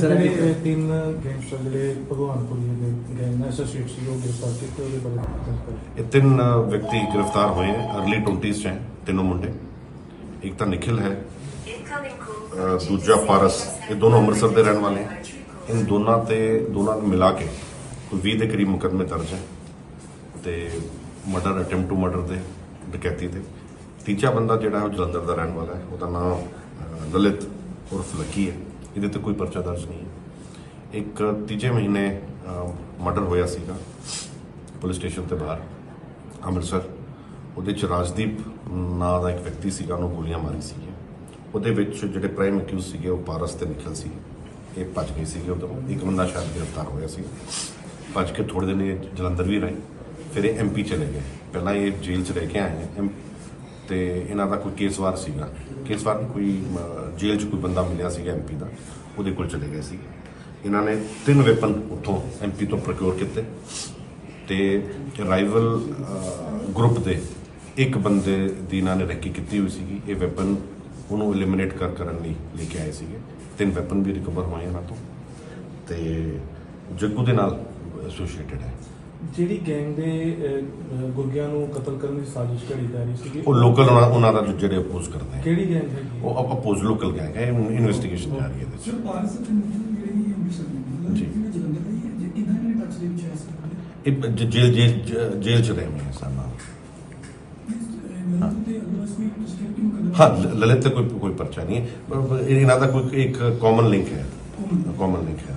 Sir ਜਿਹੜੇ ਤਿੰਨ gangster ਜਿਹੜੇ ਭਗਵਾਨਪੁਰੀ ਦੇ ਗੈਂਗ ਨਾਲ ਐਸੋਸੀਏਟ ਸੀ ਉਹ ਗ੍ਰਿਫਤਾਰ ਕੀਤੇ ਉਹਦੇ ਬਾਰੇ ਦੱਸ ਦਿਓ। ਇਹ ਤਿੰਨ ਵਿਅਕਤੀ ਗ੍ਰਿਫਤਾਰ ਹੋਏ ਹੈ ਅਰਲੀ 20s ਚ ਹੈ ਤਿੰਨੋਂ ਮੁੰਡੇ। ਇੱਕ ਤਾਂ ਨਿਖਿਲ ਹੈ ਅ, ਦੂਜਾ ਪਾਰਸ ਇਹ ਦੋਨੋਂ ਅੰਮ੍ਰਿਤਸਰ ਦੇ ਰਹਿਣ ਵਾਲੇ ਹੈ। ਇਨ ਦੋਨਾਂ ਤੇ ਦੋਨਾਂ ਨੂੰ ਮਿਲਾ ਕੇ ਕੋਈ 20 ਦੇ ਕਰੀਬ ਮੁਕੱਦਮੇ ਦਰਜ ਹੈ ਤੇ ਮਰਡਰ ਅਟੈਂਪਟ ਟੂ ਮਰਡਰ ਦੇ ਡਕੈਤੀ ਦੇ। ਤੀਜਾ ਬੰਦਾ ਜਿਹੜਾ ਹੈ ਉਹ ਜਲੰਧਰ ਦਾ ਰਹਿਣ ਵਾਲਾ ਹੈ ਉਹਦਾ ਨਾਮ ਅ, ਲਲਿਤ ਉਰਫ ਲੱਕੀ ਹੈ। ਇਹਦੇ ਤੇ ਕੋਈ ਪਰਚਾ ਦਰਜ ਨਹੀਂ ਹੈ। ਇੱਕ ਤੀਜੇ ਮਹੀਨੇ ਮਰਡਰ ਹੋਇਆ ਸੀਗਾ, ਪੁਲਿਸ ਸਟੇਸ਼ਨ ਤੇ ਬਾਹਰ, ਅੰਮ੍ਰਿਤਸਰ। ਉਹਦੇ ਚ ਰਾਜਦੀਪ ਨਾਂ ਦਾ ਇੱਕ ਵਿਅਕਤੀ ਸੀਗਾ, ਉਹਨੂੰ ਗੋਲੀਆਂ ਮਾਰੀ ਸੀਗੀਆਂ। ਉਹਦੇ ਵਿੱਚ ਜਿਹੜੇ ਪ੍ਰਾਈਮ ਅਕਿਊਜ਼ ਸੀਗੇ, ਉਹ ਪਾਰਸ ਤੇ ਨਿਕਲ ਸੀ। ਇਹ ਭੱਜ ਗਏ ਸੀਗੇ ਉਦੋਂ ਇੱਕ ਬੰਦਾ ਸ਼ਾਇਦ ਗ੍ਰਿਫਤਾਰ ਹੋਇਆ ਸੀ। ਭੱਜ ਕੇ ਥੋੜੇ ਦਿਨ ਇਹ ਜਲੰਧਰ ਵੀ ਰਹੇ, ਫਿਰ ਇਹ ਐਮਪੀ ਚਲੇ ਗਏ। ਪਹਿਲਾਂ ਇਹ ਜੇਲ੍ਹ 'ਚ ਰਹਿ ਕੇ ਆਏ ਹੈ ਤੇ ਇਹਨਾਂ ਦਾ ਕੋਈ ਕੇਸਵਾਰ ਸੀਗਾ। ਕੇਸਵਾਰ ਨਹੀਂ, ਕੋਈ ਜੇਲ੍ਹ 'ਚ ਕੋਈ ਬੰਦਾ ਮਿਲਿਆ ਸੀਗਾ ਐਮਪੀ ਦਾ, ਉਹਦੇ ਕੋਲ ਚਲੇ ਗਏ ਸੀ ਇਹਨਾਂ ਨੇ ਤਿੰਨ ਵੈਪਨ ਉੱਥੋਂ ਐਮਪੀ ਤੋਂ ਪ੍ਰੋਕਿਉਰ ਕੀਤੇ ਤੇ ਰਾਈਵਲ ਗਰੁੱਪ ਦੇ ਇੱਕ ਬੰਦੇ ਦੀ ਇਹਨਾਂ ਨੇ ਰੈਕੀ ਕੀਤੀ ਹੋਈ ਸੀਗੀ। ਇਹ ਵੈਪਨ ਉਹਨੂੰ ਐਲੀਮੀਨੇਟ ਕਰ ਕਰਨ ਲਈ ਲੈ ਕੇ ਆਏ ਸੀਗੇ। ਤਿੰਨ ਵੈਪਨ ਵੀ ਰਿਕਵਰ ਹੋਏ ਇਹਨਾਂ ਤੋਂ ਤੇ ਜੱਗੂ ਦੇ ਨਾਲ ਐਸੋਸੀਏਟਡ ਹੈ। ਜਿਹੜੀ ਗੈਂਗ ਦੇ ਗੁਰਗਿਆਂ ਨੂੰ ਕਤਲ ਕਰਨ ਦੀ ਸਾਜ਼ਿਸ਼ ਘੜੀ ਜਾ ਰਹੀ ਸੀਗੀ ਉਹ ਲੋਕਲ ਉਹਨਾਂ ਦਾ ਜਿਹੜੇ ਅਪੋਜ਼ ਕਰਦੇ ਹੈ ਕਿਹੜੀ ਗੈਂਗ ਹੈ ਉਹ ਅਪੋਜ਼ ਲੋਕਲ ਗੈਂਗ ਹੈ ਇਨਵੈਸਟੀਗੇਸ਼ਨ ਜਾ ਰਹੀ ਹੈ ਸਰ ਪਾਰਸ ਜਿਹੜੀ ਅੰਮ੍ਰਿਤਸਰ ਦੀ ਜੀ। ਜਿਹੜੇ ਜਲੰਧਰ ਦੀ ਹੈ ਜੇ ਕਿਦਾਂ ਇਹਨਾਂ ਟੱਚ ਦੇ ਵਿੱਚ ਆਇਆ ਸੀ ਇਹ ਜ- ਜੇਲ੍ਹ ਜੇਲ੍ਹ ਜੇਲ੍ਹ 'ਚ ਰਹੇ ਹੋਏ ਹੈ ਸਰ ਨਾਲ ਹਾਂ ਲਲਿਤ ਤੇ ਕੋਈ ਕੋਈ ਪਰਚਾ ਨਹੀਂ ਹੈ। ਇਹਨਾਂ ਦਾ ਕੋਈ ਇੱਕ ਕਾਮਨ ਲਿੰਕ ਹੈ। ਕਾਮਨ ਲਿੰਕ ਹੈ।